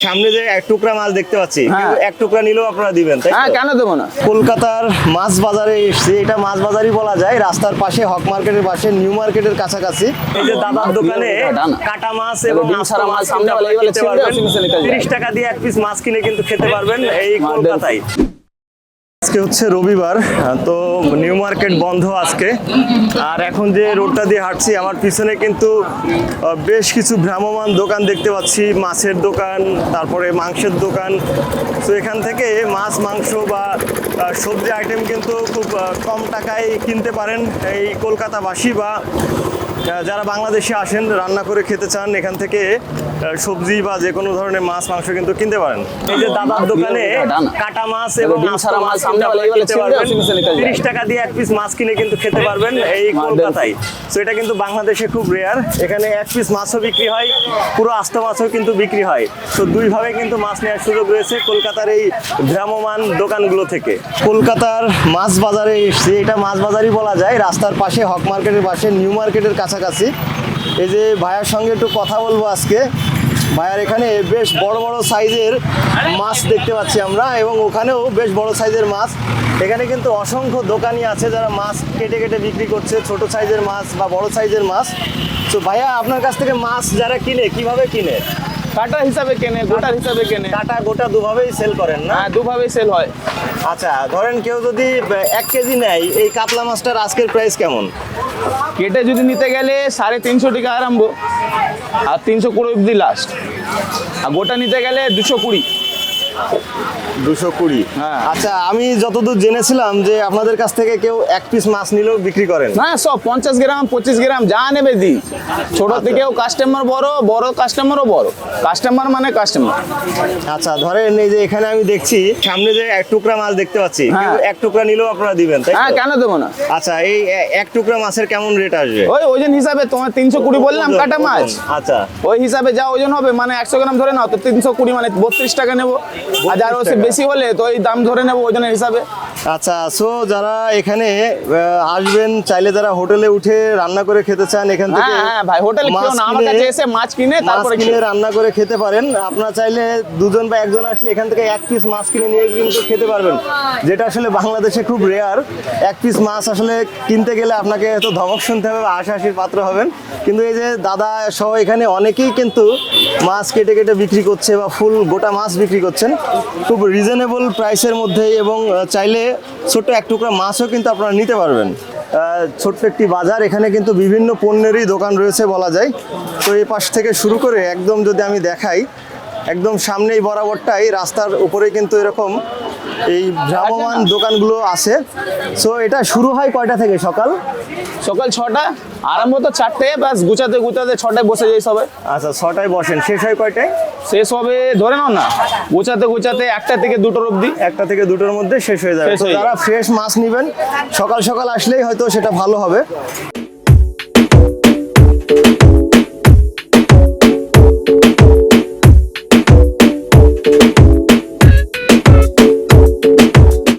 সামনে যে এক টুকরা মাছ দেখতে পাচ্ছি হ্যাঁ। এক টুকরা নিলেও আপনারা দিবেন তাই হ্যাঁ কেন দেবো না? কলকাতার মাছ বাজারে এসেছি এটা মাছ বাজারই বলা যায় রাস্তার পাশে হক মার্কেটের পাশে নিউ মার্কেটের কাছাকাছি। এই যে দাদার দোকানে কাটা মাছ এবং ডিম মাছ সামনে কিন্তু বলে আপনারা এইগুলো খেতে ছিলতে পারবেন। অসুবিধা 30 টাকা দিয়ে এক পিস মাছ কিনে কিন্তু খেতে পারবেন এই কলকাতায়। আজকে হচ্ছে রবিবার তো নিউ মার্কেট বন্ধ আজকে। আর এখন যে রোডটা দিয়ে হাঁটছি, আমার পিছনে কিন্তু বেশ কিছু ভ্রাম্যমান দোকান দেখতে পাচ্ছি, মাছের দোকান, তারপরে মাংসের দোকান। তো এখান থেকে মাছ, মাংস বা সবজি আইটেম কিন্তু খুব কম টাকায় কিনতে পারেন এই কলকাতাবাসী বা যারা বাংলাদেশে আসেন রান্না করে খেতে চান এখান থেকে সবজি বা যে কোনো ধরনের মাছ মাংস কিন্তু কিনতে পারেন। এই যে দাদার দোকানে কাটা মাছ এবং ডিম মাছ খেতে পারবেন। 30 টাকা দিয়ে এক পিস মাছ কিনে কিন্তু খেতে পারবেন এই কলকাতায়। তো এটা কিন্তু বাংলাদেশে খুব রেয়ার এখানে এক পিস মাছও বিক্রি হয় পুরো আস্ত মাছও কিন্তু বিক্রি হয়। তো দুইভাবে কিন্তু মাছ নেওয়ার সুযোগ রয়েছে কলকাতার এই ভ্রাম্যমান দোকানগুলো থেকে। কলকাতার মাছ বাজারে এসেছি এটা মাছ বাজারই বলা যায় রাস্তার পাশে হক মার্কেটের পাশে নিউ মার্কেটের কাছাকাছি। এই যে ভাইয়ার সঙ্গে একটু কথা বলব আজকে। ভাইয়ার এখানে বেশ বড় বড় সাইজের মাছ দেখতে পাচ্ছি আমরা এবং ওখানেও বেশ বড় সাইজের মাছ। এখানে কিন্তু অসংখ্য দোকানি আছে যারা মাছ কেটে কেটে বিক্রি করছে ছোট সাইজের মাছ বা বড় সাইজের মাছ। তো ভাইয়া আপনার কাছ থেকে মাছ যারা কিনে কীভাবে কিনে? কাটা হিসাবে কেনে গোটার হিসাবে কেনে। কাটা গোটা দুভাবেই সেল করেন না? হ্যাঁ দুভাবেই সেল হয়। আচ্ছা ধরেন কেউ যদি এক কেজি নেয়, এই কাতলা মাছটার আজকের প্রাইস কেমন? কেটে যদি নিতে গেলে সাড়ে তিনশো টাকা আরম্ভ, আর তিনশো কুড়ি অব্দি লাস্ট আর গোটা নিতে গেলে দুশো কুড়ি। দুশো কুড়ি। হ্যাঁ। আচ্ছা আমি যতদূর জেনেছিলাম যে আপনাদের কাছ থেকে কেউ এক পিস মাছ নিলেও বিক্রি করেন। হ্যাঁ সব পঞ্চাশ গ্রাম পঁচিশ গ্রাম যা নেবে দি। ছোট থেকেও কাস্টমার বড় বড় কাস্টমারও বড়। কাস্টমার মানে কাস্টমার আচ্ছা ধরেন এই যে এখানে আমি দেখছি সামনে যে এক টুকরা মাছ দেখতে পাচ্ছি হ্যাঁ। এক টুকরা নিলেও আপনারা দিবেন তাই হ্যাঁ কেন দেবো না? আচ্ছা এই এক টুকরা মাছের কেমন রেট আসবে? ওই ওজন হিসাবে তোমার তিনশো কুড়ি বললাম কাটা মাছ। আচ্ছা। ওই হিসাবে যা ওজন হবে মানে একশো গ্রাম ধরে নাও তো তিনশো কুড়ি মানে বত্রিশ টাকা নেব। আর যার 32 ওসে টাকা। বেশি হলে তো ওই দাম ধরে নেব ওজনের হিসাবে। আচ্ছা সো যারা এখানে আসবেন চাইলে যারা হোটেলে উঠে রান্না করে খেতে চান এখান থেকে হ্যাঁ হ্যাঁ ভাই হোটেল না আমার কিনে- কাছে এসে মাছ কিনে তারপরে কিনে রান্না করে খেতে পারেন। আপনারা চাইলে দুজন বা একজন আসলে এখান থেকে এক পিস মাছ কিনে নিয়ে কিন্তু খেতে পারবেন। যেটা আসলে বাংলাদেশে খুব রেয়ার এক পিস মাছ আসলে কিনতে গেলে আপনাকে তো ধমক শুনতে হবে বা হাসাহাসির পাত্র হবেন। কিন্তু এই যে দাদা সহ এখানে অনেকেই কিন্তু মাছ কেটে কেটে বিক্রি করছে বা ফুল গোটা মাছ বিক্রি করছেন। খুব রিজনেবল প্রাইসের মধ্যে এবং চাইলে ছোট্ট এক টুকরা মাছও কিন্তু আপনারা নিতে পারবেন। ছোট্ট একটি বাজার, এখানে কিন্তু বিভিন্ন পণ্যেরই দোকান রয়েছে বলা যায়। তো এই পাশ থেকে শুরু করে একদম যদি আমি দেখাই একদম সামনেই বরাবরটাই রাস্তার উপরে কিন্তু এরকম এই ভ্রাম্যমান দোকানগুলো আছে। সো এটা শুরু হয় কয়টা থেকে সকাল? সকাল ছটা আরম্ভ তো চারটে ব্যাস গুছাতে গুছাতে ছটায় বসে যাই সবাই আচ্ছা ছটায় বসেন শেষ হয় কয়টায়? শেষ হবে ধরে নাও না গুছাতে গুছাতে একটা থেকে দুটোর অবধি। একটা থেকে দুটোর মধ্যে শেষ হয়ে যাবে। যারা ফ্রেশ মাছ নেবেন সকাল সকাল আসলেই হয়তো সেটা ভালো হবে।